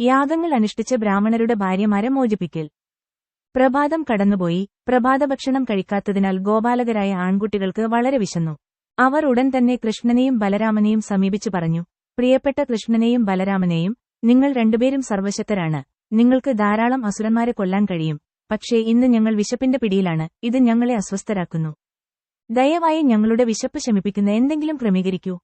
യാഗങ്ങൾ അനുഷ്ഠിച്ച ബ്രാഹ്മണരുടെ ഭാര്യമാരെ മോചിപ്പിക്കൽ. പ്രഭാതം കടന്നുപോയി. പ്രഭാതഭക്ഷണം കഴിക്കാത്തതിനാൽ ഗോപാലകരായ ആൺകുട്ടികൾക്ക് വളരെ വിശന്നു. അവർ ഉടൻ തന്നെ കൃഷ്ണനെയും ബലരാമനെയും സമീപിച്ചു പറഞ്ഞു പ്രിയപ്പെട്ട കൃഷ്ണനെയും ബലരാമനെയും നിങ്ങൾ രണ്ടുപേരും സർവശക്തരാണ്. നിങ്ങൾക്ക് ധാരാളം അസുരന്മാരെ കൊല്ലാൻ കഴിയും. പക്ഷേ ഇന്ന് ഞങ്ങൾ വിശപ്പിന്റെ പിടിയിലാണ്. ഇത് ഞങ്ങളെ അസ്വസ്ഥരാക്കുന്നു. ദയവായി ഞങ്ങളുടെ വിശപ്പ് ശമിപ്പിക്കുന്ന എന്തെങ്കിലും ക്രമീകരിക്കൂ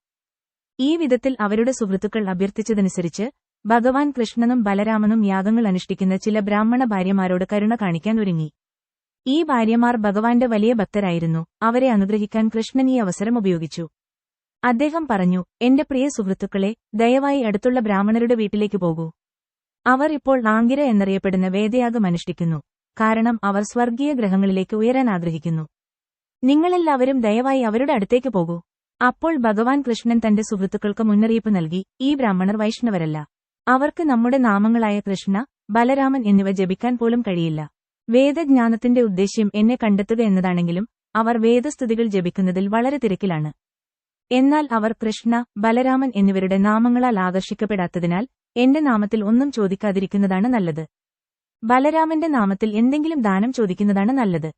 ഈ വിധത്തിൽ അവരുടെ സുഹൃത്തുക്കൾ അഭ്യർത്ഥിച്ചതനുസരിച്ച് ഭഗവാൻ കൃഷ്ണനും ബലരാമനും യാഗങ്ങൾ അനുഷ്ഠിക്കുന്ന ചില ബ്രാഹ്മണ ഭാര്യമാരോട് കരുണ കാണിക്കാൻ ഒരുങ്ങി. ഈ ഭാര്യമാർ ഭഗവാന്റെ വലിയ ഭക്തരായിരുന്നു. അവരെ അനുഗ്രഹിക്കാൻ കൃഷ്ണൻ ഈ അവസരം ഉപയോഗിച്ചു. അദ്ദേഹം പറഞ്ഞു എന്റെ പ്രിയ സുഹൃത്തുക്കളെ ദയവായി അടുത്തുള്ള ബ്രാഹ്മണരുടെ വീട്ടിലേക്ക് പോകൂ. അവർ ഇപ്പോൾ ആംഗിര എന്നറിയപ്പെടുന്ന വേദയാഗം അനുഷ്ഠിക്കുന്നു. കാരണം അവർ സ്വർഗീയ ഗ്രഹങ്ങളിലേക്ക് ഉയരാൻ ആഗ്രഹിക്കുന്നു. നിങ്ങളെല്ലാവരും ദയവായി അവരുടെ അടുത്തേക്ക് പോകൂ. അപ്പോൾ ഭഗവാൻ കൃഷ്ണൻ തന്റെ സുഹൃത്തുക്കൾക്ക് മുന്നറിയിപ്പ് നൽകി ഈ ബ്രാഹ്മണർ വൈഷ്ണവരല്ല. അവർക്ക് നമ്മുടെ നാമങ്ങളായ കൃഷ്ണ ബലരാമൻ എന്നിവ ജപിക്കാൻ പോലും കഴിയില്ല. വേദജ്ഞാനത്തിന്റെ ഉദ്ദേശ്യം എന്നെ കണ്ടെത്തുക എന്നതാണെങ്കിലും അവർ വേദസ്തുതികൾ ജപിക്കുന്നതിൽ വളരെ തിരക്കിലാണ്. എന്നാൽ അവർ കൃഷ്ണ ബലരാമൻ എന്നിവരുടെ നാമങ്ങളാൽ ആകർഷിക്കപ്പെടാത്തതിനാൽ എന്റെ നാമത്തിൽ ഒന്നും ചോദിക്കാതിരിക്കുന്നതാണ് നല്ലത്. ബലരാമന്റെ നാമത്തിൽ എന്തെങ്കിലും ദാനം ചോദിക്കുന്നതാണ് നല്ലത്.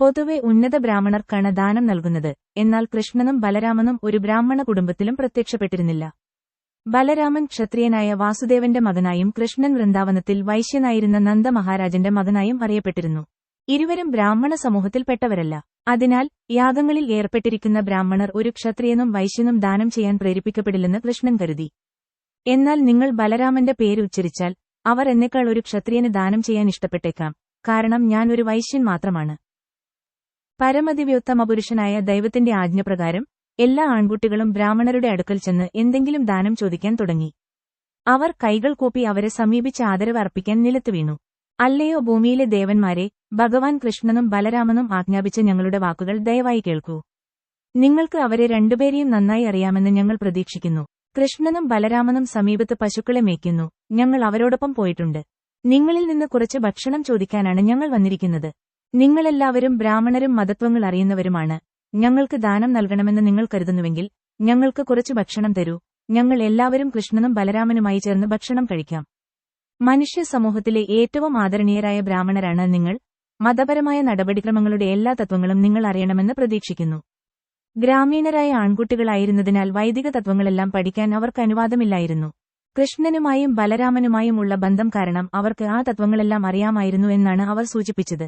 പൊതുവെ ഉന്നത ബ്രാഹ്മണർക്കാണ് ദാനം നൽകുന്നത് എന്നാൽ കൃഷ്ണനും ബലരാമനും ഒരു ബ്രാഹ്മണ കുടുംബത്തിലും പ്രത്യക്ഷപ്പെട്ടിരുന്നില്ല. ബലരാമൻ ക്ഷത്രിയനായ വാസുദേവന്റെ മകനായും കൃഷ്ണൻ വൃന്ദാവനത്തിൽ വൈശ്യനായിരുന്ന നന്ദമഹാരാജന്റെ മകനായും അറിയപ്പെട്ടിരുന്നു. ഇരുവരും ബ്രാഹ്മണ സമൂഹത്തിൽപ്പെട്ടവരല്ല. അതിനാൽ യാഗങ്ങളിൽ ഏർപ്പെട്ടിരിക്കുന്ന ബ്രാഹ്മണർ ഒരു ക്ഷത്രിയനും വൈശ്യനും ദാനം ചെയ്യാൻ പ്രേരിപ്പിക്കപ്പെടില്ലെന്ന് കൃഷ്ണൻ കരുതി. എന്നാൽ നിങ്ങൾ ബലരാമന്റെ പേര് ഉച്ചരിച്ചാൽ അവർ എന്നെക്കാൾ ഒരു ക്ഷത്രിയന് ദാനം ചെയ്യാൻ ഇഷ്ടപ്പെട്ടേക്കാം. കാരണം ഞാൻ ഒരു വൈശ്യൻ മാത്രമാണ്. പരമദിവ്യോത്തമപുരുഷനായ ദൈവത്തിന്റെ ആജ്ഞപ്രകാരം എല്ലാ ആൺകുട്ടികളും ബ്രാഹ്മണരുടെ അടുക്കൽ ചെന്ന് എന്തെങ്കിലും ദാനം ചോദിക്കാൻ തുടങ്ങി. അവർ കൈകൾ കൂപ്പി അവരെ സമീപിച്ച് ആദരവ് അർപ്പിക്കാൻ നിലത്ത് വീണു. അല്ലയോ ഭൂമിയിലെ ദേവന്മാരെ ഭഗവാൻ കൃഷ്ണനും ബലരാമനും ആജ്ഞാപിച്ച ഞങ്ങളുടെ വാക്കുകൾ ദയവായി കേൾക്കൂ. നിങ്ങൾക്ക് അവരെ രണ്ടുപേരെയും നന്നായി അറിയാമെന്ന് ഞങ്ങൾ പ്രതീക്ഷിക്കുന്നു. കൃഷ്ണനും ബലരാമനും സമീപത്ത് പശുക്കളെ മേയ്ക്കുന്നു. ഞങ്ങൾ അവരോടൊപ്പം പോയിട്ടുണ്ട്. നിങ്ങളിൽ നിന്ന് കുറച്ച് ഭക്ഷണം ചോദിക്കാനാണ് ഞങ്ങൾ വന്നിരിക്കുന്നത്. നിങ്ങളെല്ലാവരും ബ്രാഹ്മണരും മതത്വങ്ങൾ അറിയുന്നവരുമാണ്. ഞങ്ങൾക്ക് ദാനം നൽകണമെന്ന് നിങ്ങൾ കരുതുന്നുവെങ്കിൽ ഞങ്ങൾക്ക് കുറച്ച് ഭക്ഷണം തരൂ. ഞങ്ങൾ എല്ലാവരും കൃഷ്ണനും ബലരാമനുമായി ചേർന്ന് ഭക്ഷണം കഴിക്കാം. മനുഷ്യ സമൂഹത്തിലെ ഏറ്റവും ആദരണീയരായ ബ്രാഹ്മണരാണ് നിങ്ങൾ. മതപരമായ നടപടിക്രമങ്ങളുടെ എല്ലാ തത്വങ്ങളും നിങ്ങൾ അറിയണമെന്ന് പ്രതീക്ഷിക്കുന്നു. ഗ്രാമീണരായ ആൺകുട്ടികളായിരുന്നതിനാൽ വൈദിക തത്വങ്ങളെല്ലാം പഠിക്കാൻ അവർക്ക് അനുവാദമില്ലായിരുന്നു. കൃഷ്ണനുമായും ബലരാമനുമായും ഉള്ള ബന്ധം കാരണം അവർക്ക് ആ തത്വങ്ങളെല്ലാം അറിയാമായിരുന്നു എന്നാണ് അവർ സൂചിപ്പിച്ചത്.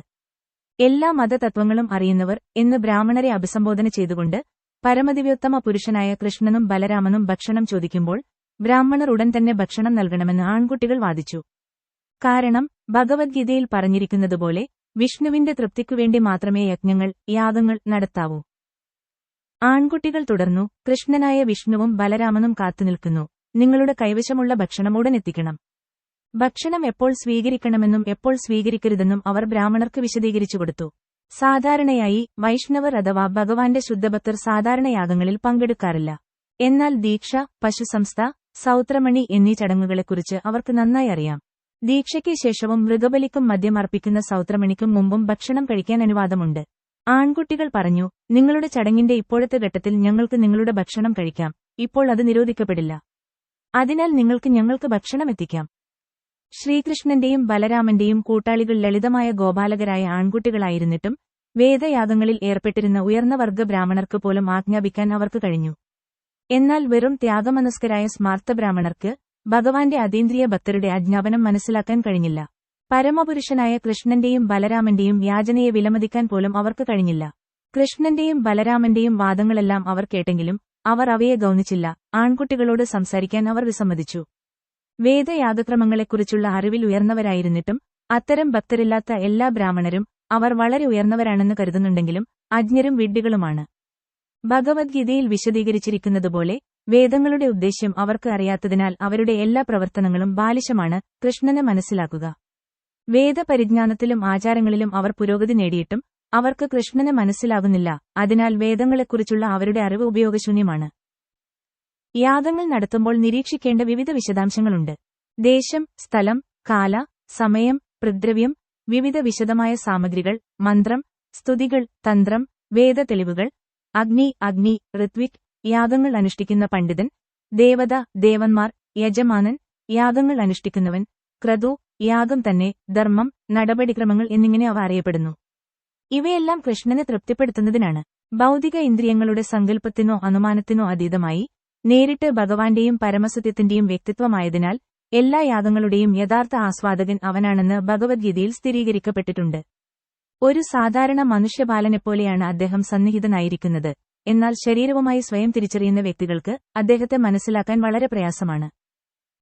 എല്ലാ മതതത്വങ്ങളും അറിയുന്നവർ എന്ന് ബ്രാഹ്മണരെ അഭിസംബോധന ചെയ്തുകൊണ്ട് പരമദിവ്യോത്തമ പുരുഷനായ കൃഷ്ണനും ബലരാമനും ഭക്ഷണം ചോദിക്കുമ്പോൾ ബ്രാഹ്മണർ ഉടൻ തന്നെ ഭക്ഷണം നൽകണമെന്ന് ആൺകുട്ടികൾ വാദിച്ചു. കാരണം ഭഗവത്ഗീതയിൽ പറഞ്ഞിരിക്കുന്നതുപോലെ വിഷ്ണുവിന്റെ തൃപ്തിക്കുവേണ്ടി മാത്രമേ യജ്ഞങ്ങൾ യാഗങ്ങൾ നടത്താവൂ. ആൺകുട്ടികൾ തുടർന്നു കൃഷ്ണനായ വിഷ്ണുവും ബലരാമനും കാത്തുനിൽക്കുന്നു. നിങ്ങളുടെ കൈവശമുള്ള ഭക്ഷണം ഉടൻ എത്തിക്കണം. ഭക്ഷണം എപ്പോൾ സ്വീകരിക്കണമെന്നും എപ്പോൾ സ്വീകരിക്കരുതെന്നും അവർ ബ്രാഹ്മണർക്ക് വിശദീകരിച്ചു കൊടുത്തു. സാധാരണയായി വൈഷ്ണവർ അഥവാ ഭഗവാന്റെ ശുദ്ധഭക്തർ സാധാരണ യാഗങ്ങളിൽ പങ്കെടുക്കാറില്ല. എന്നാൽ ദീക്ഷ പശുസംസ്ഥ സൗത്രമണി എന്നീ ചടങ്ങുകളെക്കുറിച്ച് അവർക്ക് നന്നായി അറിയാം. ദീക്ഷയ്ക്ക് ശേഷവും മൃഗബലിക്കും മദ്യം അർപ്പിക്കുന്ന സൗത്രമണിക്കും മുമ്പും ഭക്ഷണം കഴിക്കാൻ അനുവാദമുണ്ട്. ആൺകുട്ടികൾ പറഞ്ഞു നിങ്ങളുടെ ചടങ്ങിന്റെ ഇപ്പോഴത്തെ ഘട്ടത്തിൽ ഞങ്ങൾക്ക് നിങ്ങളുടെ ഭക്ഷണം കഴിക്കാം. ഇപ്പോൾ അത് നിരോധിക്കപ്പെടില്ല. അതിനാൽ നിങ്ങൾക്ക് ഞങ്ങൾക്ക് ഭക്ഷണം എത്തിക്കാം. ശ്രീകൃഷ്ണന്റെയും ബലരാമന്റെയും കൂട്ടാളികൾ ലളിതമായ ഗോപാലകരായ ആൺകുട്ടികളായിരുന്നിട്ടും വേദയാഗങ്ങളിൽ ഏർപ്പെട്ടിരുന്ന ഉയർന്ന വർഗ ബ്രാഹ്മണർക്ക് പോലും ആജ്ഞാപിക്കാൻ അവർക്ക് കഴിഞ്ഞു. എന്നാൽ വെറും ത്യാഗമനസ്കരായ സ്മാർത്ത ബ്രാഹ്മണർക്ക് ഭഗവാന്റെ അതീന്ദ്രിയ ഭക്തരുടെ ആജ്ഞാപനം മനസ്സിലാക്കാൻ കഴിഞ്ഞില്ല. പരമപുരുഷനായ കൃഷ്ണന്റെയും ബലരാമന്റെയും യാചനയെ വിലമതിക്കാൻ പോലും അവർക്ക് കഴിഞ്ഞില്ല. കൃഷ്ണന്റെയും ബലരാമന്റെയും വാദങ്ങളെല്ലാം അവർ കേട്ടെങ്കിലും അവർ അവയെ ഗൗനിച്ചില്ല. ആൺകുട്ടികളോട് സംസാരിക്കാൻ അവർ വിസമ്മതിച്ചു. വേദയാഗക്രമങ്ങളെക്കുറിച്ചുള്ള അറിവിൽ ഉയർന്നവരായിരുന്നിട്ടും അത്തരം ഭക്തരില്ലാത്ത എല്ലാ ബ്രാഹ്മണരും അവർ വളരെ ഉയർന്നവരാണെന്ന് കരുതുന്നുണ്ടെങ്കിലും അജ്ഞരും വിഡ്ഢികളുമാണ്. ഭഗവത്ഗീതയിൽ വിശദീകരിച്ചിരിക്കുന്നതുപോലെ വേദങ്ങളുടെ ഉദ്ദേശ്യം അവർക്ക് അറിയാത്തതിനാൽ അവരുടെ എല്ലാ പ്രവർത്തനങ്ങളും ബാലിശമാണ് കൃഷ്ണനെ മനസ്സിലാക്കുക. വേദപരിജ്ഞാനത്തിലും ആചാരങ്ങളിലും അവർ പുരോഗതി നേടിയിട്ടും അവർക്ക് കൃഷ്ണനെ മനസ്സിലാകുന്നില്ല അതിനാൽ വേദങ്ങളെക്കുറിച്ചുള്ള അവരുടെ അറിവ് ഉപയോഗശൂന്യമാണ്. യാഗങ്ങൾ നടത്തുമ്പോൾ നിരീക്ഷിക്കേണ്ട വിവിധ വിശദാംശങ്ങളുണ്ട്. ദേശം സ്ഥലം കാല സമയം പ്രദ്രവ്യം വിവിധ വിശദമായ സാമഗ്രികൾ മന്ത്രം സ്തുതികൾ തന്ത്രം വേദ തെളിവുകൾ അഗ്നി അഗ്നി ഋത്വിക് യാഗങ്ങൾ അനുഷ്ഠിക്കുന്ന പണ്ഡിതൻ ദേവത ദേവന്മാർ യജമാനൻ യാഗങ്ങൾ അനുഷ്ഠിക്കുന്നവൻ ക്രതു യാഗം തന്നെ ധർമ്മം നടപടിക്രമങ്ങൾ എന്നിങ്ങനെ അവ അറിയപ്പെടുന്നു. ഇവയെല്ലാം കൃഷ്ണനെ തൃപ്തിപ്പെടുത്തുന്നതിനാണ്. ഭൗതിക ഇന്ദ്രിയങ്ങളുടെ സങ്കല്പത്തിനോ അനുമാനത്തിനോ അതീതമായി നേരിട്ട് ഭഗവാന്റെയും പരമസത്യത്തിന്റെയും വ്യക്തിത്വമായതിനാൽ എല്ലാ യാഗങ്ങളുടെയും യഥാർത്ഥ ആസ്വാദകൻ അവനാണെന്ന് ഭഗവത്ഗീതയിൽ സ്ഥിരീകരിക്കപ്പെട്ടിട്ടുണ്ട്. ഒരു സാധാരണ മനുഷ്യബാലനെപ്പോലെയാണ് അദ്ദേഹം സന്നിഹിതനായിരിക്കുന്നത്. എന്നാൽ ശരീരവുമായി സ്വയം തിരിച്ചറിയുന്ന വ്യക്തികൾക്ക് അദ്ദേഹത്തെ മനസ്സിലാക്കാൻ വളരെ പ്രയാസമാണ്.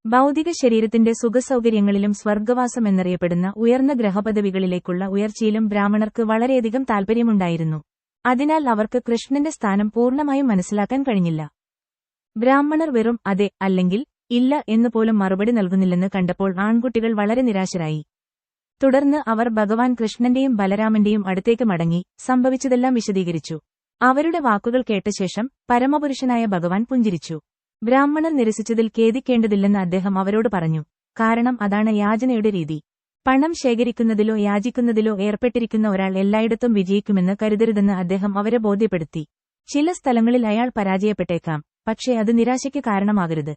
ഭൗതിക ശരീരത്തിന്റെ സുഖസൗകര്യങ്ങളിലും സ്വർഗവാസം എന്നറിയപ്പെടുന്ന ഉയർന്ന ഗ്രഹപദവികളിലേക്കുള്ള ഉയർച്ചയിലും ബ്രാഹ്മണർക്ക് വളരെയധികം താൽപര്യമുണ്ടായിരുന്നു. അതിനാൽ അവർക്ക് കൃഷ്ണന്റെ സ്ഥാനം പൂർണമായും മനസ്സിലാക്കാൻ കഴിഞ്ഞില്ല. ബ്രാഹ്മണർ വെറും അതെ അല്ലെങ്കിൽ ഇല്ല എന്ന് പോലും മറുപടി നൽകുന്നില്ലെന്ന് കണ്ടപ്പോൾ ആൺകുട്ടികൾ വളരെ നിരാശരായി. തുടർന്ന് അവർ ഭഗവാൻ കൃഷ്ണന്റെയും ബലരാമന്റെയും അടുത്തേക്ക് മടങ്ങി സംഭവിച്ചതെല്ലാം വിശദീകരിച്ചു. അവരുടെ വാക്കുകൾ കേട്ട ശേഷം പരമപുരുഷനായ ഭഗവാൻ പുഞ്ചിരിച്ചു. ബ്രാഹ്മണർ നിരസിച്ചതിൽ ഖേദിക്കേണ്ടതില്ലെന്ന് അദ്ദേഹം അവരോട് പറഞ്ഞു. കാരണം അതാണ് യാചനയുടെ രീതി. പണം ശേഖരിക്കുന്നതിലോ യാചിക്കുന്നതിലോ ഏർപ്പെട്ടിരിക്കുന്ന ഒരാൾ എല്ലായിടത്തും വിജയിക്കുമെന്ന് കരുതരുതെന്ന് അദ്ദേഹം അവരെ ബോധ്യപ്പെടുത്തി. ചില സ്ഥലങ്ങളിൽ അയാൾ പരാജയപ്പെട്ടേക്കാം. പക്ഷേ അത് നിരാശയ്ക്ക് കാരണമാകരുത്.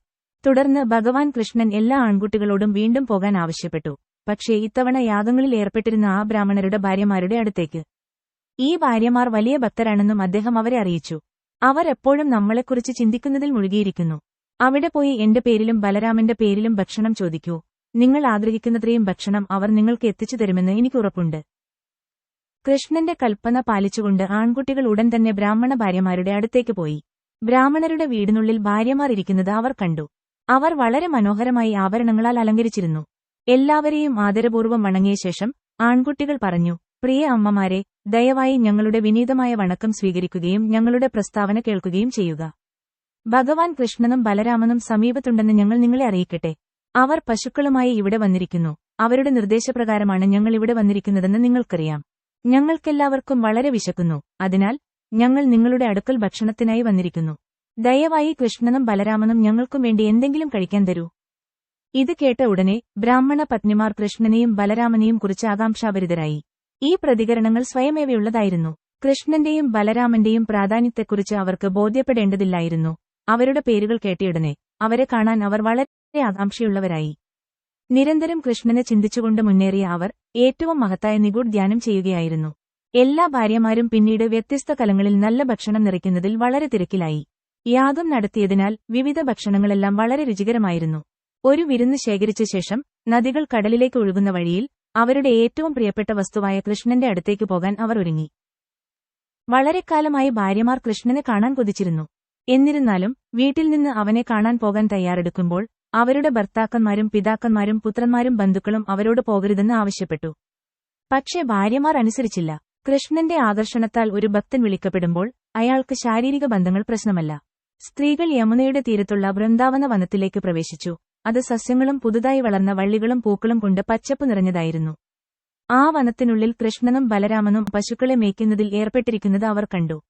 തുടർന്ന് ഭഗവാൻ കൃഷ്ണൻ എല്ലാ ആൺകുട്ടികളോടും വീണ്ടും പോകാൻ ആവശ്യപ്പെട്ടു. പക്ഷേ ഇത്തവണ യാഗങ്ങളിൽ ഏർപ്പെട്ടിരുന്ന ആ ബ്രാഹ്മണരുടെ ഭാര്യമാരുടെ അടുത്തേക്ക്. ഈ ഭാര്യമാർ വലിയ ഭക്തരാണെന്നും അദ്ദേഹം അവരെ അറിയിച്ചു. അവർ എപ്പോഴും നമ്മളെക്കുറിച്ച് ചിന്തിക്കുന്നതിൽ മുഴുകിയിരിക്കുന്നു. അവിടെ പോയി എന്റെ പേരിലും ബലരാമന്റെ പേരിലും ഭക്ഷണം ചോദിക്കൂ. നിങ്ങൾ ആഗ്രഹിക്കുന്നത്രയും ഭക്ഷണം അവർ നിങ്ങൾക്ക് എത്തിച്ചു തരുമെന്ന് എനിക്ക് ഉറപ്പുണ്ട്. കൃഷ്ണന്റെ കൽപ്പന പാലിച്ചുകൊണ്ട് ആൺകുട്ടികൾ ഉടൻ തന്നെ ബ്രാഹ്മണ ഭാര്യമാരുടെ അടുത്തേക്ക് പോയി. ബ്രാഹ്മണരുടെ വീടിനുള്ളിൽ ഭാര്യമാർ ഇരിക്കുന്നത് അവർ കണ്ടു. അവർ വളരെ മനോഹരമായി ആഭരണങ്ങളാൽ അലങ്കരിച്ചിരുന്നു. എല്ലാവരെയും ആദരപൂർവം വണങ്ങിയ ശേഷം ആൺകുട്ടികൾ പറഞ്ഞു പ്രിയ അമ്മമാരെ ദയവായി ഞങ്ങളുടെ വിനീതമായ വണക്കം സ്വീകരിക്കുകയും ഞങ്ങളുടെ പ്രസ്താവന കേൾക്കുകയും ചെയ്യുക. ഭഗവാൻ കൃഷ്ണനും ബലരാമനും സമീപത്തുണ്ടെന്ന് ഞങ്ങൾ നിങ്ങളെ അറിയിക്കട്ടെ. അവർ പശുക്കളുമായി ഇവിടെ വന്നിരിക്കുന്നു. അവരുടെ നിർദ്ദേശപ്രകാരമാണ് ഞങ്ങൾ ഇവിടെ വന്നിരിക്കുന്നതെന്ന് നിങ്ങൾക്കറിയാം. ഞങ്ങൾക്കെല്ലാവർക്കും വളരെ വിശക്കുന്നു. അതിനാൽ ഞങ്ങൾ നിങ്ങളുടെ അടുക്കൽ ഭക്ഷണത്തിനായി വന്നിരിക്കുന്നു. ദയവായി കൃഷ്ണനും ബലരാമനും ഞങ്ങൾക്കും വേണ്ടി എന്തെങ്കിലും കഴിക്കാൻ തരൂ. ഇത് കേട്ട ഉടനെ ബ്രാഹ്മണ പത്നിമാർ കൃഷ്ണനെയും ബലരാമനെയും കുറിച്ച് ആകാംക്ഷാഭരിതരായി. ഈ പ്രതികരണങ്ങൾ സ്വയമേവയുള്ളതായിരുന്നു. കൃഷ്ണന്റെയും ബലരാമന്റെയും പ്രാധാന്യത്തെക്കുറിച്ച് അവർക്ക് ബോധ്യപ്പെടേണ്ടതില്ലായിരുന്നു. അവരുടെ പേരുകൾ കേട്ടയുടനെ അവരെ കാണാൻ അവർ വളരെ ആകാംക്ഷയുള്ളവരായി. നിരന്തരം കൃഷ്ണനെ ചിന്തിച്ചുകൊണ്ട് മുന്നേറിയ അവർ ഏറ്റവും മഹത്തായ നിഗൂഢ ധ്യാനം ചെയ്യുകയായിരുന്നു. എല്ലാ ഭാര്യമാരും പിന്നീട് വ്യത്യസ്ത കലങ്ങളിൽ നല്ല ഭക്ഷണം നിറയ്ക്കുന്നതിൽ വളരെ തിരക്കിലായി. യാഗം നടത്തിയതിനാൽ വിവിധ ഭക്ഷണങ്ങളെല്ലാം വളരെ രുചികരമായിരുന്നു. ഒരു വിരുന്ന് ശേഖരിച്ച ശേഷം നദികൾ കടലിലേക്ക് ഒഴുകുന്ന വഴിയിൽ അവരുടെ ഏറ്റവും പ്രിയപ്പെട്ട വസ്തുവായ കൃഷ്ണന്റെ അടുത്തേക്ക് പോകാൻ അവർ ഒരുങ്ങി. വളരെക്കാലമായി ഭാര്യമാർ കൃഷ്ണനെ കാണാൻ കൊതിച്ചിരുന്നു. എന്നിരുന്നാലും വീട്ടിൽ നിന്ന് അവനെ കാണാൻ പോകാൻ തയ്യാറെടുക്കുമ്പോൾ അവരുടെ ഭർത്താക്കന്മാരും പിതാക്കന്മാരും പുത്രന്മാരും ബന്ധുക്കളും അവരോട് പോകരുതെന്ന് ആവശ്യപ്പെട്ടു. പക്ഷേ ഭാര്യമാർ അനുസരിച്ചില്ല. കൃഷ്ണന്റെ ആകർഷണത്താൽ ഒരു ഭക്തൻ വിളിക്കപ്പെടുമ്പോൾ അയാൾക്ക് ശാരീരിക ബന്ധങ്ങൾ പ്രശ്നമല്ല. സ്ത്രീകൾ യമുനയുടെ തീരത്തുള്ള വൃന്ദാവന വനത്തിലേക്ക് പ്രവേശിച്ചു. അത് സസ്യങ്ങളും പുതുതായി വളർന്ന വള്ളികളും പൂക്കളും കൊണ്ട് പച്ചപ്പ് നിറഞ്ഞതായിരുന്നു. ആ വനത്തിനുള്ളിൽ കൃഷ്ണനും ബലരാമനും പശുക്കളെ മേയ്ക്കുന്നതിൽ ഏർപ്പെട്ടിരിക്കുന്നത് അവർ കണ്ടു.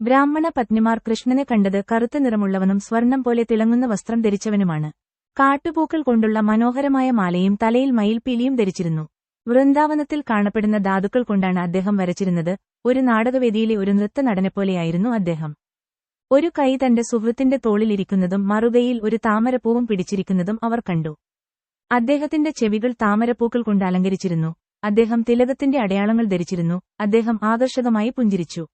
ബ്രാഹ്മണ പത്നിമാർ കൃഷ്ണനെ കണ്ടത് കറുത്ത നിറമുള്ളവനും സ്വർണം പോലെ തിളങ്ങുന്ന വസ്ത്രം ധരിച്ചവനുമാണ്. കാട്ടുപൂക്കൾ കൊണ്ടുള്ള മനോഹരമായ മാലയും തലയിൽ മയിൽപ്പീലിയും ധരിച്ചിരുന്നു. വൃന്ദാവനത്തിൽ കാണപ്പെടുന്ന ധാതുക്കൾ കൊണ്ടാണ് അദ്ദേഹം വരച്ചിരുന്നത്. ഒരു നാടകവേദിയിലെ ഒരു നൃത്ത നടനെപ്പോലെയായിരുന്നു അദ്ദേഹം. ഒരു കൈ തന്റെ സുഹൃത്തിന്റെ തോളിലിരിക്കുന്നതും മറുകൈയിൽ ഒരു താമരപ്പൂവും പിടിച്ചിരിക്കുന്നതും അവർ കണ്ടു. അദ്ദേഹത്തിന്റെ ചെവികൾ താമരപ്പൂക്കൾ കൊണ്ട് അലങ്കരിച്ചിരുന്നു. അദ്ദേഹം തിലകത്തിന്റെ അടയാളങ്ങൾ ധരിച്ചിരുന്നു. അദ്ദേഹം ആകർഷകമായി പുഞ്ചിരിച്ചു.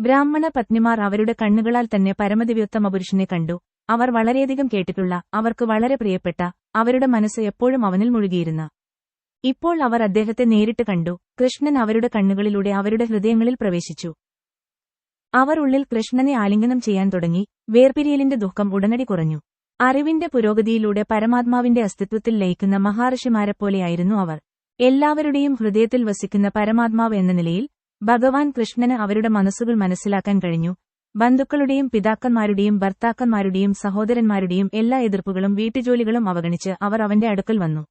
ബ്രാഹ്മണ പത്നിമാർ അവരുടെ കണ്ണുകളാൽ തന്നെ പരമദിവ്യോത്തമ പുരുഷനെ കണ്ടു. അവർ വളരെയധികം കേട്ടിട്ടുള്ള അവർക്ക് വളരെ പ്രിയപ്പെട്ട അവരുടെ മനസ്സ് എപ്പോഴും അവനിൽ മുഴുകിയിരുന്ന. ഇപ്പോൾ അവർ അദ്ദേഹത്തെ നേരിട്ട് കണ്ടു. കൃഷ്ണൻ അവരുടെ കണ്ണുകളിലൂടെ അവരുടെ ഹൃദയങ്ങളിൽ പ്രവേശിച്ചു. അവർ ഉള്ളിൽ കൃഷ്ണനെ ആലിംഗനം ചെയ്യാൻ തുടങ്ങി. വേർപിരിയലിന്റെ ദുഃഖം ഉടനടി കുറഞ്ഞു. അറിവിന്റെ പുരോഗതിയിലൂടെ പരമാത്മാവിന്റെ അസ്തിത്വത്തിൽ ലയിക്കുന്ന മഹാർഷിമാരെപ്പോലെയായിരുന്നു അവർ. എല്ലാവരുടെയും ഹൃദയത്തിൽ വസിക്കുന്ന പരമാത്മാവ് എന്ന നിലയിൽ ഭഗവാൻ കൃഷ്ണന് അവരുടെ മനസ്സുകൾ മനസ്സിലാക്കാൻ കഴിഞ്ഞു. ബന്ധുക്കളുടെയും പിതാക്കന്മാരുടെയും ഭർത്താക്കന്മാരുടെയും സഹോദരന്മാരുടെയും എല്ലാ എതിർപ്പുകളും വീട്ടുജോലികളും അവഗണിച്ച് അവർ അവന്റെ അടുക്കൽ വന്നു.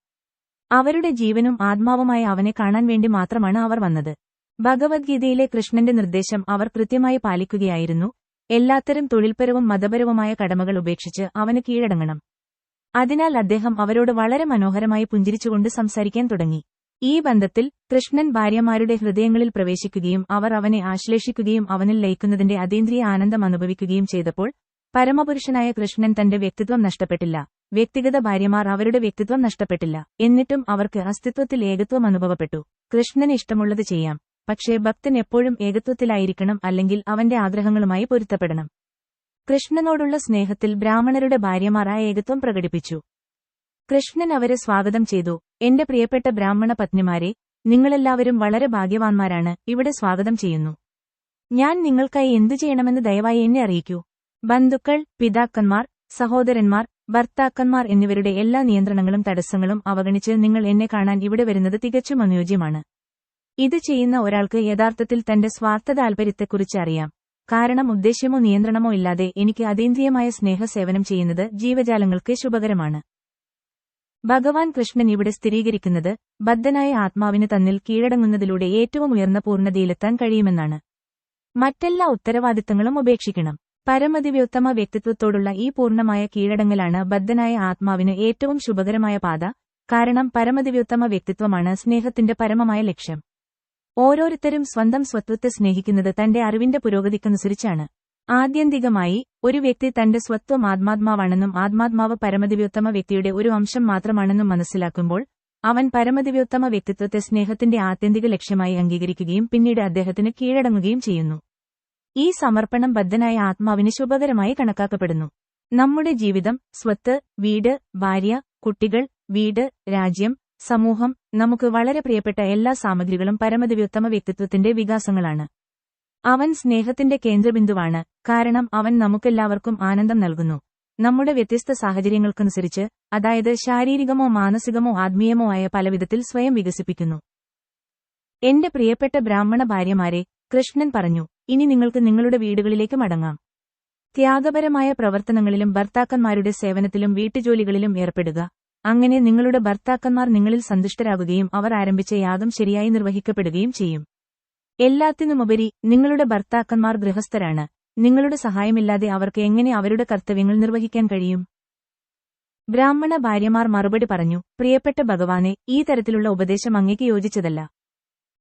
അവരുടെ ജീവനും ആത്മാവുമായ അവനെ കാണാൻ വേണ്ടി മാത്രമാണ് അവർ വന്നത്. ഭഗവത്ഗീതയിലെ കൃഷ്ണന്റെ നിർദ്ദേശം അവർ കൃത്യമായി പാലിക്കുകയായിരുന്നു. എല്ലാത്തരം തൊഴിൽപരവും മതപരവുമായ കടമകൾ ഉപേക്ഷിച്ച് അവന് കീഴടങ്ങണം. അതിനാൽ അദ്ദേഹം അവരോട് വളരെ മനോഹരമായി പുഞ്ചിരിച്ചുകൊണ്ട് സംസാരിക്കാൻ തുടങ്ങി. ഈ ബന്ധത്തിൽ കൃഷ്ണൻ ഭാര്യമാരുടെ ഹൃദയങ്ങളിൽ പ്രവേശിക്കുകയും അവർ അവനെ ആശ്ലേഷിക്കുകയും അവനിൽ ലയിക്കുന്നതിന്റെ അതീന്ദ്രിയ ആനന്ദം അനുഭവിക്കുകയും ചെയ്തപ്പോൾ പരമപുരുഷനായ കൃഷ്ണൻ തന്റെ വ്യക്തിത്വം നഷ്ടപ്പെട്ടില്ല. വ്യക്തിഗത ഭാര്യമാർ അവരുടെ വ്യക്തിത്വം നഷ്ടപ്പെട്ടില്ല. എന്നിട്ടും അവർക്ക് അസ്തിത്വത്തിൽ ഏകത്വം അനുഭവപ്പെട്ടു. കൃഷ്ണന് ഇഷ്ടമുള്ളത് ചെയ്യാം. പക്ഷേ ഭക്തൻ എപ്പോഴും ഏകത്വത്തിലായിരിക്കണം അല്ലെങ്കിൽ അവന്റെ ആഗ്രഹങ്ങളുമായി പൊരുത്തപ്പെടണം. കൃഷ്ണനോടുള്ള സ്നേഹത്തിൽ ബ്രാഹ്മണരുടെ ഭാര്യമാർ ആ ഏകത്വം പ്രകടിപ്പിച്ചു. കൃഷ്ണൻ അവരെ സ്വാഗതം ചെയ്തു. എന്റെ പ്രിയപ്പെട്ട ബ്രാഹ്മണ പത്നിമാരെ നിങ്ങളെല്ലാവരും വളരെ ഭാഗ്യവാന്മാരാണ്. ഇവിടെ സ്വാഗതം ചെയ്യുന്നു. ഞാൻ നിങ്ങൾക്കായി എന്തു ചെയ്യണമെന്ന് ദയവായി എന്നെ അറിയിക്കൂ. ബന്ധുക്കൾ പിതാക്കന്മാർ സഹോദരന്മാർ ഭർത്താക്കന്മാർ എന്നിവരുടെ എല്ലാ നിയന്ത്രണങ്ങളും തടസ്സങ്ങളും അവഗണിച്ച് നിങ്ങൾ എന്നെ കാണാൻ ഇവിടെ വരുന്നത് തികച്ചും അനുയോജ്യമാണ്. ഇത് ചെയ്യുന്ന ഒരാൾക്ക് യഥാർത്ഥത്തിൽ തന്റെ സ്വാർത്ഥ താൽപര്യത്തെക്കുറിച്ച് അറിയാം. കാരണം ഉദ്ദേശ്യമോ നിയന്ത്രണമോ ഇല്ലാതെ എനിക്ക് അതീന്ദ്രിയമായ സ്നേഹസേവനം ചെയ്യുന്നത് ജീവജാലങ്ങൾക്ക് ശുഭകരമാണ്. ഭഗവാൻ കൃഷ്ണൻ ഇവിടെ സ്ഥിരീകരിക്കുന്നത് ബദ്ധനായ ആത്മാവിന് തന്നിൽ കീഴടങ്ങുന്നതിലൂടെ ഏറ്റവും ഉയർന്ന പൂർണതയിലെത്താൻ കഴിയുമെന്നാണ്. മറ്റെല്ലാ ഉത്തരവാദിത്തങ്ങളും ഉപേക്ഷിക്കണം. പരമതിവ്യോത്തമ വ്യക്തിത്വത്തോടുള്ള ഈ പൂർണമായ കീഴടങ്ങലാണ് ബദ്ധനായ ആത്മാവിന് ഏറ്റവും ശുഭകരമായ പാത. കാരണം പരമതിവ്യോത്തമ വ്യക്തിത്വമാണ് സ്നേഹത്തിന്റെ പരമമായ ലക്ഷ്യം. ഓരോരുത്തരും സ്വന്തം സ്വത്വത്തെ സ്നേഹിക്കുന്നത് തന്റെ അറിവിന്റെ പുരോഗതിക്കനുസരിച്ചാണ്. ആത്യന്തികമായി ഒരു വ്യക്തി തന്റെ സ്വത്വം ആത്മാത്മാവാണെന്നും ആത്മാത്മാവ് പരമദിവ്യോത്തമ വ്യക്തിയുടെ ഒരു അംശം മാത്രമാണെന്നും മനസ്സിലാക്കുമ്പോൾ അവൻ പരമദിവ്യോത്തമ വ്യക്തിത്വത്തെ സ്നേഹത്തിന്റെ ആത്യന്തിക ലക്ഷ്യമായി അംഗീകരിക്കുകയും പിന്നീട് അദ്ദേഹത്തിന് കീഴടങ്ങുകയും ചെയ്യുന്നു. ഈ സമർപ്പണം ബദ്ധനായ ആത്മാവിന് ശുഭകരമായി കണക്കാക്കപ്പെടുന്നു. നമ്മുടെ ജീവിതം സ്വത്ത് വീട് ഭാര്യ കുട്ടികൾ വീട് രാജ്യം സമൂഹം നമുക്ക് വളരെ പ്രിയപ്പെട്ട എല്ലാ സാമഗ്രികളും പരമതിവ്യുത്തമ വ്യക്തിത്വത്തിന്റെ വികാസങ്ങളാണ്. അവൻ സ്നേഹത്തിന്റെ കേന്ദ്രബിന്ദുവാണ് കാരണം അവൻ നമുക്കെല്ലാവർക്കും ആനന്ദം നൽകുന്നു. നമ്മുടെ വ്യത്യസ്ത സാഹചര്യങ്ങൾക്കനുസരിച്ച് അതായത് ശാരീരികമോ മാനസികമോ ആത്മീയമോ ആയ പലവിധത്തിൽ സ്വയം വികസിപ്പിക്കുന്നു. എന്റെ പ്രിയപ്പെട്ട ബ്രാഹ്മണ ഭാര്യമാരെ കൃഷ്ണൻ പറഞ്ഞു ഇനി നിങ്ങൾക്ക് നിങ്ങളുടെ വീടുകളിലേക്ക് മടങ്ങാം. ത്യാഗപരമായ പ്രവർത്തനങ്ങളിലും ഭർത്താക്കന്മാരുടെ സേവനത്തിലും വീട്ടുജോലികളിലും ഏർപ്പെടുക. അങ്ങനെ നിങ്ങളുടെ ഭർത്താക്കന്മാർ നിങ്ങളിൽ സന്തുഷ്ടരാകുകയും അവർ ആരംഭിച്ച യാഗം ശരിയായി നിർവഹിക്കപ്പെടുകയും ചെയ്യും. എല്ലാത്തിനുമുപരി നിങ്ങളുടെ ഭർത്താക്കന്മാർ ഗൃഹസ്ഥരാണ്. നിങ്ങളുടെ സഹായമില്ലാതെ അവർക്ക് എങ്ങനെ അവരുടെ കർത്തവ്യങ്ങൾ നിർവഹിക്കാൻ കഴിയും? ബ്രാഹ്മണ ഭാര്യമാർ മറുപടി പറഞ്ഞു പ്രിയപ്പെട്ട ഭഗവാനെ ഈ തരത്തിലുള്ള ഉപദേശം അങ്ങയ്ക്ക് യോജിച്ചതല്ല.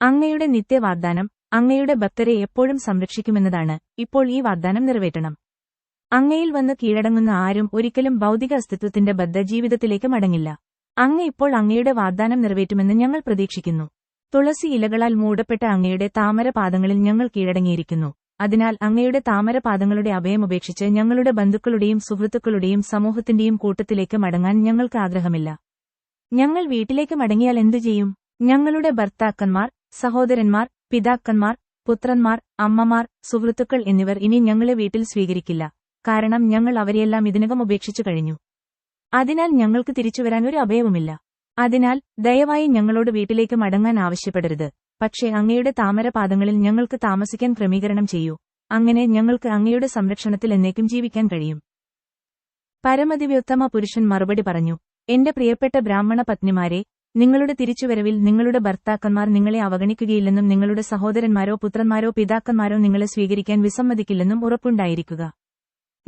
അങ്ങയുടെ നിത്യവാഗ്ദാനം അങ്ങയുടെ ഭക്തരെ എപ്പോഴും സംരക്ഷിക്കുമെന്നതാണ് ഇപ്പോൾ ഈ വാഗ്ദാനം നിറവേറ്റണം. അങ്ങയിൽ വന്ന് കീഴടങ്ങുന്ന ആരും ഒരിക്കലും ഭൗതിക അസ്തിത്വത്തിന്റെ ബദ്ധ ജീവിതത്തിലേക്ക് മടങ്ങില്ല. അങ്ങ് ഇപ്പോൾ അങ്ങയുടെ വാഗ്ദാനം നിറവേറ്റുമെന്ന് ഞങ്ങൾ പ്രതീക്ഷിക്കുന്നു. തുളസി ഇലകളാൽ മൂടപ്പെട്ട അങ്ങയുടെ താമരപാദങ്ങളിൽ ഞങ്ങൾ കീഴടങ്ങിയിരിക്കുന്നു. അതിനാൽ അങ്ങയുടെ താമരപാദങ്ങളുടെ അഭയമുപേക്ഷിച്ച് ഞങ്ങളുടെ ബന്ധുക്കളുടെയും സുഹൃത്തുക്കളുടെയും സമൂഹത്തിന്റെയും കൂട്ടത്തിലേക്ക് മടങ്ങാൻ ഞങ്ങൾക്ക് ആഗ്രഹമില്ല. ഞങ്ങൾ വീട്ടിലേക്ക് മടങ്ങിയാൽ എന്തു ചെയ്യും? ഞങ്ങളുടെ ഭർത്താക്കന്മാർ സഹോദരന്മാർ പിതാക്കന്മാർ പുത്രന്മാർ അമ്മമാർ സുഹൃത്തുക്കൾ എന്നിവർ ഇനി ഞങ്ങളെ വീട്ടിൽ സ്വീകരിക്കില്ല. കാരണം ഞങ്ങൾ അവരെയെല്ലാം ഇതിനകം ഉപേക്ഷിച്ചു കഴിഞ്ഞു. അതിനാൽ ഞങ്ങൾക്ക് തിരിച്ചുവരാൻ ഒരു അഭയവുമില്ല. അതിനാൽ ദയവായി ഞങ്ങളോട് വീട്ടിലേക്ക് മടങ്ങാൻ ആവശ്യപ്പെടരുത്. പക്ഷേ അങ്ങയുടെ താമരപാദങ്ങളിൽ ഞങ്ങൾക്ക് താമസിക്കാൻ ക്രമീകരണം ചെയ്യൂ. അങ്ങനെ ഞങ്ങൾക്ക് അങ്ങയുടെ സംരക്ഷണത്തിൽ എന്നേക്കും ജീവിക്കാൻ കഴിയും. പരമതിവ്യോത്തമ പുരുഷൻ മറുപടി പറഞ്ഞു എന്റെ പ്രിയപ്പെട്ട ബ്രാഹ്മണ പത്നിമാരെ നിങ്ങളുടെ തിരിച്ചുവരവിൽ നിങ്ങളുടെ ഭർത്താക്കന്മാർ നിങ്ങളെ അവഗണിക്കുകയില്ലെന്നും നിങ്ങളുടെ സഹോദരന്മാരോ പുത്രന്മാരോ പിതാക്കന്മാരോ നിങ്ങളെ സ്വീകരിക്കാൻ വിസമ്മതിക്കില്ലെന്നും ഉറപ്പുണ്ടായിരിക്കുക.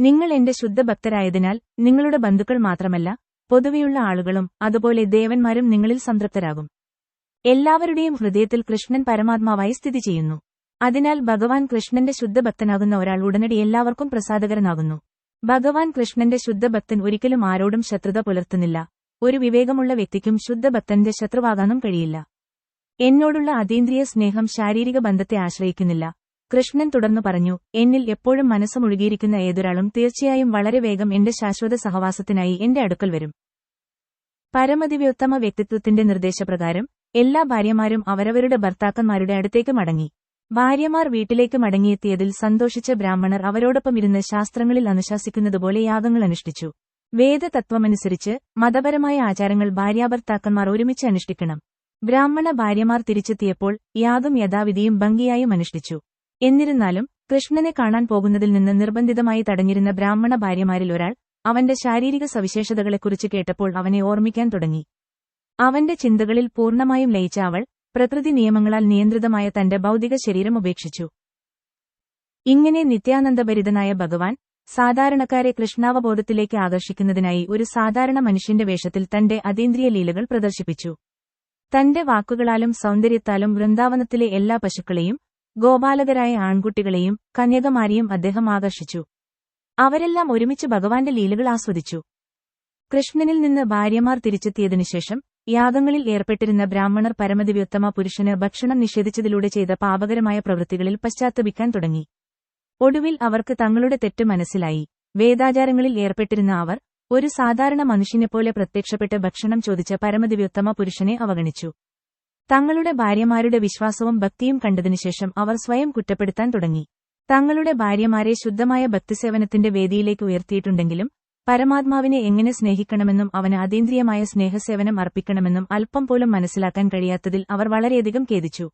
നിങ്ങൾ എന്റെ ശുദ്ധഭക്തരായതിനാൽ നിങ്ങളുടെ ബന്ധുക്കൾ മാത്രമല്ല പൊതുവെയുള്ള ആളുകളും അതുപോലെ ദേവന്മാരും നിങ്ങളിൽ സംതൃപ്തരാകും. എല്ലാവരുടെയും ഹൃദയത്തിൽ കൃഷ്ണൻ പരമാത്മാവായി സ്ഥിതി ചെയ്യുന്നു. അതിനാൽ ഭഗവാൻ കൃഷ്ണന്റെ ശുദ്ധഭക്തനാകുന്ന ഒരാൾ ഉടനടി എല്ലാവർക്കും പ്രസാദകരനാകുന്നു. ഭഗവാൻ കൃഷ്ണന്റെ ശുദ്ധഭക്തൻ ഒരിക്കലും ആരോടും ശത്രുത പുലർത്തുന്നില്ല. ഒരു വിവേകമുള്ള വ്യക്തിക്കും ശുദ്ധഭക്തന്റെ ശത്രുവാകാനും കഴിയില്ല. എന്നോടുള്ള അതീന്ദ്രിയ സ്നേഹം ശാരീരിക ബന്ധത്തെ ആശ്രയിക്കുന്നില്ല. കൃഷ്ണൻ തുടർന്നു പറഞ്ഞു എന്നിൽ എപ്പോഴും മനസ്സ് മുഴുകിയിരിക്കുന്ന ഏതൊരാളും തീർച്ചയായും വളരെ വേഗം എന്റെ ശാശ്വത സഹവാസത്തിനായി എന്റെ അടുക്കൽ വരും. പരമദിവ്യോത്തമ വ്യക്തിത്വത്തിന്റെ നിർദ്ദേശപ്രകാരം എല്ലാ ഭാര്യമാരും അവരവരുടെ ഭർത്താക്കന്മാരുടെ അടുത്തേക്ക് മടങ്ങി. ഭാര്യമാർ വീട്ടിലേക്ക് മടങ്ങിയെത്തിയതിൽ സന്തോഷിച്ച ബ്രാഹ്മണർ അവരോടൊപ്പം ഇരുന്ന് ശാസ്ത്രങ്ങളിൽ അനുശാസിക്കുന്നതുപോലെ യാഗങ്ങൾ അനുഷ്ഠിച്ചു. വേദതത്വമനുസരിച്ച് മതപരമായ ആചാരങ്ങൾ ഭാര്യാഭർത്താക്കന്മാർ ഒരുമിച്ച് അനുഷ്ഠിക്കണം. ബ്രാഹ്മണ ഭാര്യമാർ തിരിച്ചെത്തിയപ്പോൾ യാതും യഥാവിധിയും ഭംഗിയായും അനുഷ്ഠിച്ചു. എന്നിരുന്നാലും കൃഷ്ണനെ കാണാൻ പോകുന്നതിൽ നിന്ന് നിർബന്ധിതമായി തടഞ്ഞിരുന്ന ബ്രാഹ്മണ ഭാര്യമാരിൽ ഒരാൾ അവന്റെ ശാരീരിക സവിശേഷതകളെക്കുറിച്ച് കേട്ടപ്പോൾ അവനെ ഓർമ്മിക്കാൻ തുടങ്ങി. അവന്റെ ചിന്തകളിൽ പൂർണമായും ലയിച്ച അവൾ പ്രകൃതി നിയമങ്ങളാൽ നിയന്ത്രിതമായ തന്റെ ഭൗതിക ശരീരം ഉപേക്ഷിച്ചു. ഇങ്ങനെ നിത്യാനന്ദഭരിതനായ ഭഗവാൻ സാധാരണക്കാരെ കൃഷ്ണാവബോധത്തിലേക്ക് ആകർഷിക്കുന്നതിനായി ഒരു സാധാരണ മനുഷ്യന്റെ വേഷത്തിൽ തന്റെ അതീന്ദ്രിയ ലീലകൾ പ്രദർശിപ്പിച്ചു. തന്റെ വാക്കുകളാലും സൗന്ദര്യത്താലും വൃന്ദാവനത്തിലെ എല്ലാ പശുക്കളെയും ഗോപാലകരായ ആൺകുട്ടികളെയും കന്യകമാരെയും അദ്ദേഹം ആകർഷിച്ചു. അവരെല്ലാം ഒരുമിച്ച് ഭഗവാന്റെ ലീലകൾ ആസ്വദിച്ചു. കൃഷ്ണനിൽ നിന്ന് ഭാര്യമാർ തിരിച്ചെത്തിയതിനുശേഷം യാഗങ്ങളിൽ ഏർപ്പെട്ടിരുന്ന ബ്രാഹ്മണർ പരമദിവ്യോത്തമ പുരുഷന് ഭക്ഷണം നിഷേധിച്ചതിലൂടെ ചെയ്ത പാപകരമായ പ്രവൃത്തികളിൽ പശ്ചാത്തപിക്കാൻ തുടങ്ങി. ഒടുവിൽ അവർക്ക് തങ്ങളുടെ തെറ്റ് മനസ്സിലായി. വേദാചാരങ്ങളിൽ ഏർപ്പെട്ടിരുന്ന അവർ ഒരു സാധാരണ മനുഷ്യനെപ്പോലെ പ്രത്യക്ഷപ്പെട്ട് ഭക്ഷണം ചോദിച്ച പരമദിവ്യോത്തമ പുരുഷനെ അവഗണിച്ചു. തങ്ങളുടെ ഭാര്യമാരുടെ വിശ്വാസവും ഭക്തിയും കണ്ടതിനുശേഷം അവർ സ്വയം കുറ്റപ്പെടുത്താൻ തുടങ്ങി. തങ്ങളുടെ ഭാര്യമാരെ ശുദ്ധമായ ഭക്തിസേവനത്തിന്റെ വേദിയിലേക്ക് ഉയർത്തിയിട്ടുണ്ടെങ്കിലും പരമാത്മാവിനെ എങ്ങനെ സ്നേഹിക്കണമെന്നും അവന് അതീന്ദ്രിയമായ സ്നേഹസേവനം അർപ്പിക്കണമെന്നും അല്പം പോലും മനസ്സിലാക്കാൻ കഴിയാത്തതിൽ അവർ വളരെയധികം ഖേദിച്ചു.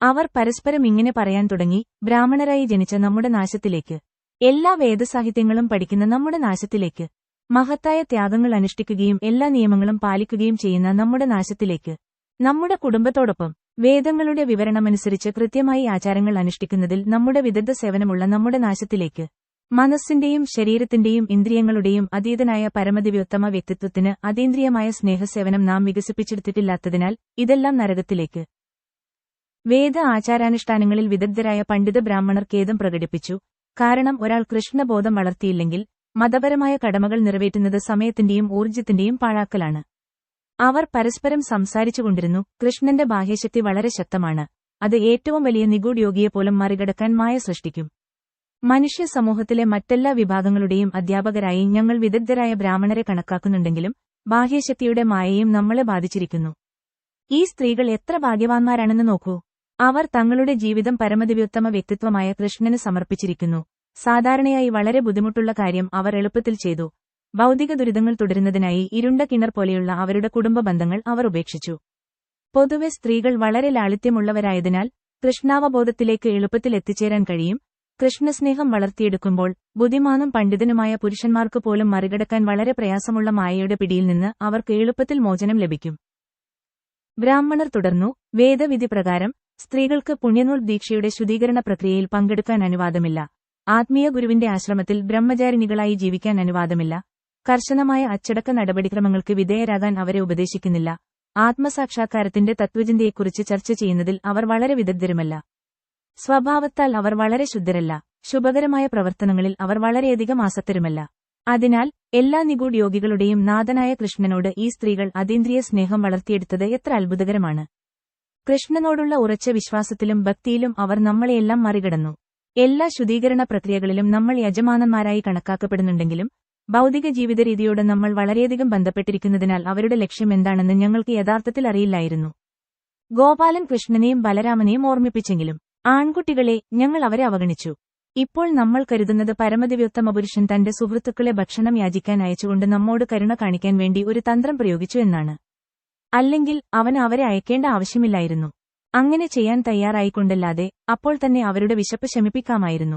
അവർ പരസ്പരം ഇങ്ങനെ പറയാൻ തുടങ്ങി ബ്രാഹ്മണരായി ജനിച്ച നമ്മുടെ നാശത്തിലേക്ക് എല്ലാ വേദസാഹിത്യങ്ങളും പഠിക്കുന്ന നമ്മുടെ നാശത്തിലേക്ക് മഹത്തായ ത്യാഗങ്ങൾ അനുഷ്ഠിക്കുകയും എല്ലാ നിയമങ്ങളും പാലിക്കുകയും ചെയ്യുന്ന നമ്മുടെ നാശത്തിലേക്ക് നമ്മുടെ കുടുംബത്തോടൊപ്പം വേദങ്ങളുടെ വിവരണമനുസരിച്ച് കൃത്യമായി ആചാരങ്ങൾ അനുഷ്ഠിക്കുന്നതിൽ നമ്മുടെ വിദഗ്ധ സേവനമുള്ള നമ്മുടെ നാശത്തിലേക്ക് മനസ്സിന്റെയും ശരീരത്തിന്റെയും ഇന്ദ്രിയങ്ങളുടെയും അതീതനായ പരമദിവ്യോത്തമ വ്യക്തിത്വത്തിന് അതീന്ദ്രിയമായ സ്നേഹസേവനം നാം വികസിപ്പിച്ചെടുത്തിട്ടില്ലാത്തതിനാൽ ഇതെല്ലാം നരകത്തിലേക്ക് വേദ ആചാരാനുഷ്ഠാനങ്ങളിൽ വിദഗ്ധരായ പണ്ഡിത ബ്രാഹ്മണർ ഖേദം പ്രകടിപ്പിച്ചു. കാരണം ഒരാൾ കൃഷ്ണബോധം വളർത്തിയില്ലെങ്കിൽ മതപരമായ കടമകൾ നിറവേറ്റുന്നത് സമയത്തിന്റെയും ഊർജത്തിന്റെയും പാഴാക്കലാണ്. അവർ പരസ്പരം സംസാരിച്ചുകൊണ്ടിരുന്നു കൃഷ്ണന്റെ ബാഹ്യശക്തി വളരെ ശക്തമാണ്. അത് ഏറ്റവും വലിയ നിഗൂഢ യോഗിയെപ്പോലും മറികടക്കാൻ മായ സൃഷ്ടിക്കും. മനുഷ്യ സമൂഹത്തിലെ മറ്റെല്ലാ വിഭാഗങ്ങളുടെയും അധ്യാപകരായി ഞങ്ങൾ വിദഗ്ധരായ ബ്രാഹ്മണരെ കണക്കാക്കുന്നുണ്ടെങ്കിലും ബാഹ്യശക്തിയുടെ മായയും നമ്മളെ ബാധിച്ചിരിക്കുന്നു. ഈ സ്ത്രീകൾ എത്ര ഭാഗ്യവാന്മാരാണെന്ന് നോക്കൂ. അവർ തങ്ങളുടെ ജീവിതം പരമദിവ്യോത്തമ വ്യക്തിത്വമായ കൃഷ്ണന് സമർപ്പിച്ചിരിക്കുന്നു. സാധാരണയായി വളരെ ബുദ്ധിമുട്ടുള്ള കാര്യം അവർ എളുപ്പത്തിൽ ചെയ്തു. ഭൗതിക ദുരിതങ്ങൾ തുടരുന്നതിനായി ഇരുണ്ട കിണർ പോലെയുള്ള അവരുടെ കുടുംബ ബന്ധങ്ങൾ അവർ ഉപേക്ഷിച്ചു. പൊതുവെ സ്ത്രീകൾ വളരെ ലാളിത്യമുള്ളവരായതിനാൽ കൃഷ്ണാവബോധത്തിലേക്ക് എളുപ്പത്തിൽ എത്തിച്ചേരാൻ കഴിയും. കൃഷ്ണസ്നേഹം വളർത്തിയെടുക്കുമ്പോൾ ബുദ്ധിമാനും പണ്ഡിതനുമായ പുരുഷന്മാർക്ക് പോലും മറികടക്കാൻ വളരെ പ്രയാസമുള്ള മായയുടെ പിടിയിൽ നിന്ന് അവർക്ക് എളുപ്പത്തിൽ മോചനം ലഭിക്കും. ബ്രാഹ്മണർ തുടർന്നു. വേദവിധി പ്രകാരം സ്ത്രീകൾക്ക് പുണ്യനൂൽ ദീക്ഷയുടെ ശുദ്ധീകരണ പ്രക്രിയയിൽ പങ്കെടുക്കാൻ അനുവാദമില്ല. ആത്മീയ ഗുരുവിന്റെ ആശ്രമത്തിൽ ബ്രഹ്മചാരിണികളായി ജീവിക്കാൻ അനുവാദമില്ല. കർശനമായ അച്ചടക്ക നടപടിക്രമങ്ങൾക്ക് വിധേയരാകാൻ അവരെ ഉപദേശിക്കുന്നില്ല. ആത്മസാക്ഷാത്കാരത്തിന്റെ തത്വചിന്തയെക്കുറിച്ച് ചർച്ച ചെയ്യുന്നതിൽ അവർ വളരെ വിദഗ്ധരുമല്ല. സ്വഭാവത്താൽ അവർ വളരെ ശുദ്ധരല്ല. ശുഭകരമായ പ്രവർത്തനങ്ങളിൽ അവർ വളരെയധികം ആസക്തരുമല്ല. അതിനാൽ എല്ലാ നിഗൂഢ യോഗികളുടെയും നാഥനായ കൃഷ്ണനോട് ഈ സ്ത്രീകൾ അതീന്ദ്രിയ സ്നേഹം വളർത്തിയെടുത്തത് എത്ര അത്ഭുതകരമാണ്. കൃഷ്ണനോടുള്ള ഉറച്ച വിശ്വാസത്തിലും ഭക്തിയിലും അവർ നമ്മളെയെല്ലാം മറികടന്നു. എല്ലാ ശുദ്ധീകരണ പ്രക്രിയകളിലും നമ്മൾ യജമാനന്മാരായി കണക്കാക്കപ്പെടുന്നുണ്ടെങ്കിലും ഭൗതിക ജീവിത രീതിയോട് നമ്മൾ വളരെയധികം ബന്ധപ്പെട്ടിരിക്കുന്നതിനാൽ അവരുടെ ലക്ഷ്യം എന്താണെന്ന് ഞങ്ങൾക്ക് യഥാർത്ഥത്തിൽ അറിയില്ലായിരുന്നു. ഗോപാലൻ കൃഷ്ണനെയും ബലരാമനെയും ഓർമ്മിപ്പിച്ചെങ്കിലും ആൺകുട്ടികളെ ഞങ്ങൾ അവരെ അവഗണിച്ചു. ഇപ്പോൾ നമ്മൾ കരുതുന്നത് പരമദിവ്യോത്തമ പുരുഷൻ തന്റെ സുഹൃത്തുക്കളെ ഭക്ഷണം യാചിക്കാൻ അയച്ചുകൊണ്ട് നമ്മോട് കരുണ കാണിക്കാൻ വേണ്ടി ഒരു തന്ത്രം പ്രയോഗിച്ചു എന്നാണ്. അല്ലെങ്കിൽ അവൻ അവരെ അയക്കേണ്ട ആവശ്യമില്ലായിരുന്നു. അങ്ങനെ ചെയ്യാൻ തയ്യാറായിക്കൊണ്ടല്ലാതെ അപ്പോൾ തന്നെ അവരുടെ വിശപ്പ് ശമിപ്പിക്കാമായിരുന്നു.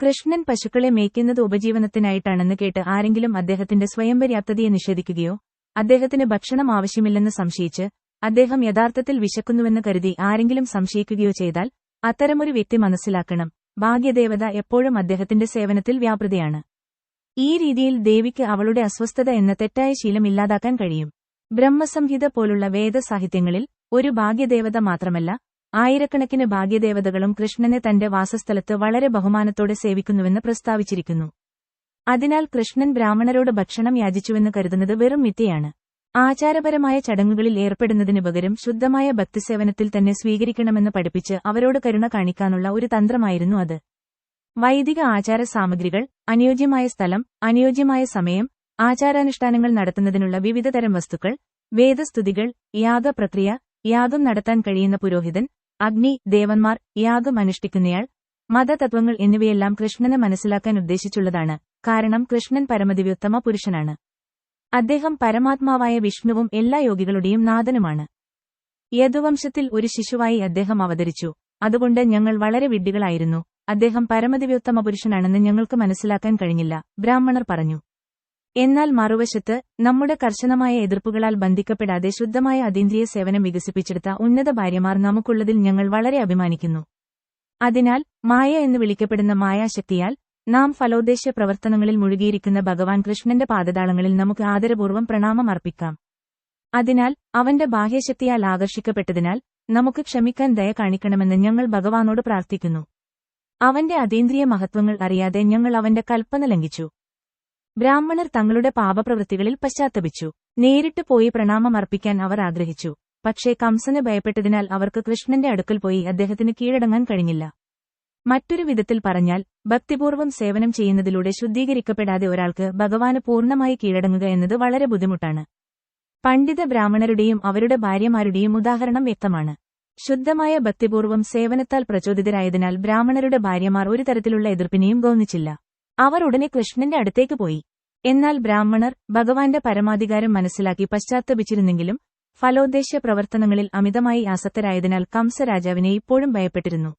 കൃഷ്ണൻ പശുക്കളെ മേയ്ക്കുന്നത് ഉപജീവനത്തിനായിട്ടാണെന്ന് കേട്ട് ആരെങ്കിലും അദ്ദേഹത്തിന്റെ സ്വയം പര്യാപ്തതയെ നിഷേധിക്കുകയോ അദ്ദേഹത്തിന് ഭക്ഷണം ആവശ്യമില്ലെന്ന് സംശയിച്ച് അദ്ദേഹം യഥാർത്ഥത്തിൽ വിശക്കുന്നുവെന്ന് കരുതി ആരെങ്കിലും സംശയിക്കുകയോ ചെയ്താൽ അത്തരമൊരു വ്യക്തി മനസ്സിലാക്കണം. ഭാഗ്യദേവത എപ്പോഴും അദ്ദേഹത്തിന്റെ സേവനത്തിൽ വ്യാപൃതയാണ്. ഈ രീതിയിൽ ദേവിക്ക് അവളുടെ അസ്വസ്ഥത എന്ന തെറ്റായ ശീലം ഇല്ലാതാക്കാൻ കഴിയും. ബ്രഹ്മസംഹിത പോലുള്ള വേദസാഹിത്യങ്ങളിൽ ഒരു ഭാഗ്യദേവത മാത്രമല്ല ആയിരക്കണക്കിന് ഭാഗ്യദേവതകളും കൃഷ്ണനെ തന്റെ വാസസ്ഥലത്ത് വളരെ ബഹുമാനത്തോടെ സേവിക്കുന്നുവെന്ന് പ്രസ്താവിച്ചിരിക്കുന്നു. അതിനാൽ കൃഷ്ണൻ ബ്രാഹ്മണരോട് ഭക്ഷണം യാചിച്ചുവെന്ന് കരുതുന്നത് വെറും മിഥ്യയാണ്. ആചാരപരമായ ചടങ്ങുകളിൽ ഏർപ്പെടുന്നതിനു പകരം ശുദ്ധമായ ഭക്തിസേവനത്തിൽ തന്നെ സ്വീകരിക്കണമെന്ന് പഠിപ്പിച്ച് അവരോട് കരുണ കാണിക്കാനുള്ള ഒരു തന്ത്രമായിരുന്നു അത്. വൈദിക ആചാര സാമഗ്രികൾ അനുയോജ്യമായ സ്ഥലം അനുയോജ്യമായ സമയം ആചാരാനുഷ്ഠാനങ്ങൾ നടത്തുന്നതിനുള്ള വിവിധതരം വസ്തുക്കൾ വേദസ്തുതികൾ യാഗപ്രക്രിയ യാഗം നടത്താൻ കഴിയുന്ന പുരോഹിതൻ അഗ്നി ദേവന്മാർ യാഗം അനുഷ്ഠിക്കുന്നയാൾ മതതത്വങ്ങൾ എന്നിവയെല്ലാം കൃഷ്ണനെ മനസ്സിലാക്കാൻ ഉദ്ദേശിച്ചുള്ളതാണ്. കാരണം കൃഷ്ണൻ പരമദിവ്യോത്തമ പുരുഷനാണ്. അദ്ദേഹം പരമാത്മാവായ വിഷ്ണുവും എല്ലാ യോഗികളുടെയും നാഥനുമാണ്. യദുവംശത്തിൽ ഒരു ശിശുവായി അദ്ദേഹം അവതരിച്ചു. അതുകൊണ്ട് ഞങ്ങൾ വളരെ വിഡ്ഢികളായിരുന്നു. അദ്ദേഹം പരമദിവ്യോത്തമ പുരുഷനാണെന്ന് ഞങ്ങൾക്ക് മനസ്സിലാക്കാൻ കഴിഞ്ഞില്ല. ബ്രാഹ്മണർ പറഞ്ഞു. എന്നാൽ മറുവശത്ത് നമ്മുടെ കർശനമായ എതിർപ്പുകളാൽ ബന്ധിക്കപ്പെടാതെ ശുദ്ധമായ അതീന്ദ്രിയ സേവനം വികസിപ്പിച്ചെടുത്ത ഉന്നത ഭാര്യമാർ നമുക്കുള്ളതിൽ ഞങ്ങൾ വളരെ അഭിമാനിക്കുന്നു. അതിനാൽ മായ എന്ന് വിളിക്കപ്പെടുന്ന മായാശക്തിയാൽ നാം ഫലോദ്ദേശ പ്രവർത്തനങ്ങളിൽ മുഴുകിയിരിക്കുന്ന ഭഗവാൻ കൃഷ്ണന്റെ പാദതാളങ്ങളിൽ നമുക്ക് ആദരപൂർവം പ്രണാമം അർപ്പിക്കാം. അതിനാൽ അവന്റെ ബാഹ്യശക്തിയാൽ ആകർഷിക്കപ്പെട്ടതിനാൽ നമുക്ക് ക്ഷമിക്കാൻ ദയ കാണിക്കണമെന്ന് ഞങ്ങൾ ഭഗവാനോട് പ്രാർത്ഥിക്കുന്നു. അവന്റെ അതീന്ദ്രിയ മഹത്വങ്ങൾ അറിയാതെ ഞങ്ങൾ അവന്റെ കൽപ്പന ലംഘിച്ചു. ബ്രാഹ്മണർ തങ്ങളുടെ പാപപ്രവൃത്തികളിൽ പശ്ചാത്തപിച്ചു. നേരിട്ട് പോയി പ്രണാമം അർപ്പിക്കാൻ അവർ ആഗ്രഹിച്ചു. പക്ഷേ കംസന് ഭയപ്പെട്ടതിനാൽ അവർക്ക് കൃഷ്ണന്റെ അടുക്കൽ പോയി അദ്ദേഹത്തിന് കീഴടങ്ങാൻ കഴിഞ്ഞില്ല. മറ്റൊരു വിധത്തിൽ പറഞ്ഞാൽ ഭക്തിപൂർവം സേവനം ചെയ്യുന്നതിലൂടെ ശുദ്ധീകരിക്കപ്പെടാതെ ഒരാൾക്ക് ഭഗവാന് പൂർണമായി കീഴടങ്ങുക എന്നത് വളരെ ബുദ്ധിമുട്ടാണ്. പണ്ഡിത ബ്രാഹ്മണരുടെയും അവരുടെ ഭാര്യമാരുടെയും ഉദാഹരണം വ്യക്തമാണ്. ശുദ്ധമായ ഭക്തിപൂർവം സേവനത്താൽ പ്രചോദിതരായതിനാൽ ബ്രാഹ്മണരുടെ ഭാര്യമാർ ഒരു തരത്തിലുള്ള എതിർപ്പിനെയും ഗൗനിച്ചില്ല. അവർ ഉടനെ കൃഷ്ണന്റെ അടുത്തേക്ക് പോയി. എന്നാൽ ബ്രാഹ്മണർ ഭഗവാന്റെ പരമാധികാരം മനസ്സിലാക്കി പശ്ചാത്തപിച്ചിരുന്നെങ്കിലും ഫലോദ്ദേശ്യ പ്രവർത്തനങ്ങളിൽ അമിതമായി ആസക്തരായതിനാൽ കംസരാജാവിനെ ഇപ്പോഴും ഭയപ്പെട്ടിരുന്നു.